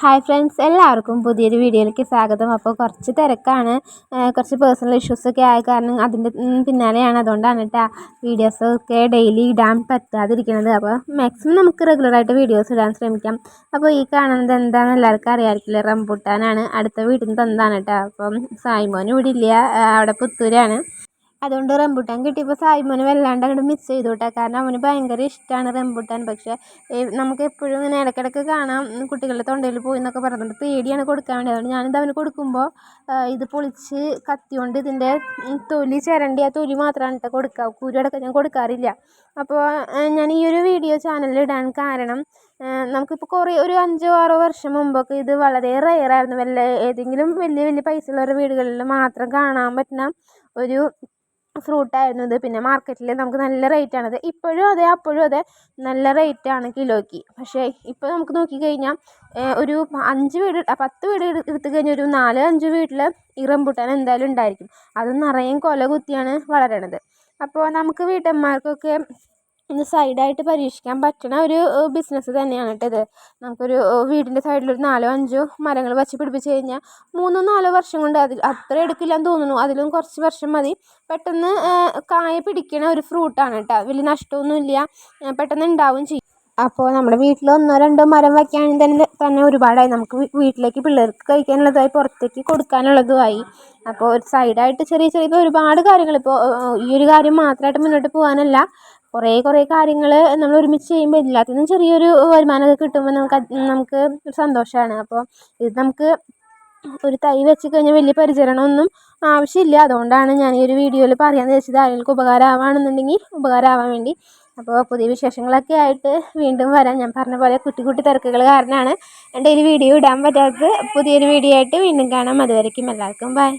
Hi friends എല്ലാവർക്കും പുതിയൊരു വീഡിയോയിലേക്ക് സ്വാഗതം. അപ്പോൾ കുറച്ച് തിരക്കാണ്. കുറച്ച് പേഴ്സണൽ ഇഷ്യൂസൊക്കെ ആയ കാരണം അതിന്റെ പിന്നാലെയാണ്. അതുകൊണ്ടാണ് കേട്ടോ വീഡിയോസൊക്കെ ഡെയിലി ഇടാൻ പറ്റാതിരിക്കുന്നത്. അപ്പോൾ മാക്സിമം നമുക്ക് റെഗുലറായിട്ട് വീഡിയോസ് ഇടാൻ ശ്രമിക്കാം. അപ്പോൾ ഈ കാണുന്നത് എന്താണെന്ന് എല്ലാവർക്കും അറിയാമായിരിക്കില്ല റംബൂട്ടാനാണ്. അടുത്ത വീട്ടിൽ നിന്ന് തന്നതാണ് കേട്ടോ അപ്പം സായിമോനും ഇവിടെ ഇല്ല. അവിടെ പുത്തൂരാണ്. അതുകൊണ്ട് റംബുട്ടാൻ കിട്ടിയപ്പോൾ സായിമോന് വല്ലാണ്ട് അങ്ങോട്ട് മിസ് ചെയ്തു കേട്ടോ കാരണം അവന് ഭയങ്കര ഇഷ്ടമാണ് റംബുട്ടാൻ. പക്ഷേ നമുക്ക് എപ്പോഴും ഇങ്ങനെ ഇടയ്ക്കിടയ്ക്ക് കാണാം. കുട്ടികളുടെ തൊണ്ടയിൽ പോയി എന്നൊക്കെ പറഞ്ഞിട്ട് പേടിയാണ് കൊടുക്കാൻ വേണ്ടി. അതുകൊണ്ട് ഞാനിത് അവന് കൊടുക്കുമ്പോൾ ഇത് പൊളിച്ച് കത്തിയോണ്ട് ഇതിന്റെ തൊലി ചിരണ്ടി ആ തൊലി മാത്രമാണ് കേട്ടോ കൊടുക്കുക കുരു അടക്കം ഞാൻ കൊടുക്കാറില്ല. അപ്പോൾ ഞാൻ ഈ ഒരു വീഡിയോ ചാനലിൽ ഇടാൻ കാരണം നമുക്കിപ്പോൾ കുറേ ഒരു അഞ്ചോ ആറോ വർഷം മുമ്പൊക്കെ ഇത് വളരെ റയറായിരുന്നു വല്ല ഏതെങ്കിലും വലിയ വലിയ പൈസ ഉള്ളവരുടെ വീടുകളിൽ മാത്രം കാണാൻ പറ്റുന്ന ഒരു ഫ്രൂട്ടായിരുന്നു ഇത് പിന്നെ മാർക്കറ്റിൽ നമുക്ക് നല്ല റേറ്റാണത് ഇപ്പോഴും അതെ അപ്പോഴും അതെ. നല്ല റേറ്റാണ് കിലോയ്ക്ക്. പക്ഷേ ഇപ്പോൾ നമുക്ക് നോക്കിക്കഴിഞ്ഞാൽ ഒരു അഞ്ച് വീട് പത്ത് വീട് എടുത്ത് കഴിഞ്ഞാൽ ഒരു നാല് അഞ്ച് വീട്ടിൽ ഈ റംബൂട്ടാൻ എന്തായാലും ഉണ്ടായിരിക്കും. അത് നിറയെ കൊല കുത്തിയാണ് വളരണത്. അപ്പോൾ നമുക്ക് വീട്ടമ്മമാർക്കൊക്കെ സൈഡായിട്ട് പരീക്ഷിക്കാൻ പറ്റുന്ന ഒരു ബിസിനസ് തന്നെയാണ് കേട്ടോ ഇത്. നമുക്കൊരു വീടിന്റെ സൈഡിൽ ഒരു നാലോ അഞ്ചോ മരങ്ങൾ വച്ച് പിടിപ്പിച്ച് കഴിഞ്ഞാൽ മൂന്നോ നാലോ വർഷം കൊണ്ട് അതിൽ അത്ര എടുക്കില്ലെന്ന് തോന്നുന്നു. അതിലും കുറച്ച് വർഷം മതി. പെട്ടെന്ന് കായ പിടിക്കണ ഒരു ഫ്രൂട്ടാണ് കേട്ടോ വലിയ നഷ്ടമൊന്നുമില്ല പെട്ടെന്ന് ഉണ്ടാവും ചെയ്യും. അപ്പോൾ നമ്മുടെ വീട്ടിൽ ഒന്നോ രണ്ടോ മരം വയ്ക്കുകയാണെങ്കിൽ തന്നെ തന്നെ ഒരുപാടായി. നമുക്ക് വീട്ടിലേക്ക് പിള്ളേർക്ക് കഴിക്കാനുള്ളതായി പുറത്തേക്ക് കൊടുക്കാനുള്ളതുമായി. അപ്പോൾ ഒരു സൈഡായിട്ട് ചെറിയ ചെറിയ ഇപ്പോൾ ഒരുപാട് കാര്യങ്ങൾ ഇപ്പോൾ ഈ ഒരു കാര്യം മാത്രമായിട്ട് മുന്നോട്ട് പോകാനല്ല കുറേ കുറേ കാര്യങ്ങൾ നമ്മൾ ഒരുമിച്ച് ചെയ്യുമ്പോൾ എല്ലാത്തിൽ നിന്നും ചെറിയൊരു വരുമാനമൊക്കെ കിട്ടുമ്പോൾ നമുക്ക് നമുക്ക് ഒരു സന്തോഷമാണ് അപ്പോൾ ഇത് നമുക്ക് ഒരു തൈ വെച്ച് കഴിഞ്ഞാൽ വലിയ പരിചരണമൊന്നും ആവശ്യമില്ല. അതുകൊണ്ടാണ് ഞാൻ ഈ ഒരു വീഡിയോയിൽ പറയാമെന്ന് വെച്ചത് ആളുകൾക്ക് ഉപകാരമാവുകയാണെന്നുണ്ടെങ്കിൽ ഉപകാരമാവാൻ വേണ്ടി. അപ്പോൾ പുതിയ വിശേഷങ്ങളൊക്കെ ആയിട്ട് വീണ്ടും വരാം. ഞാൻ പറഞ്ഞ പോലെ കുട്ടി കുട്ടി തിരക്കുകൾ കാരണമാണ്. എന്റെ ഒരു വീഡിയോ ഇടാൻ പറ്റാത്തത്. പുതിയൊരു വീഡിയോ ആയിട്ട് വീണ്ടും കാണാം. അതുവരേക്കും എല്ലാവർക്കും ബൈ.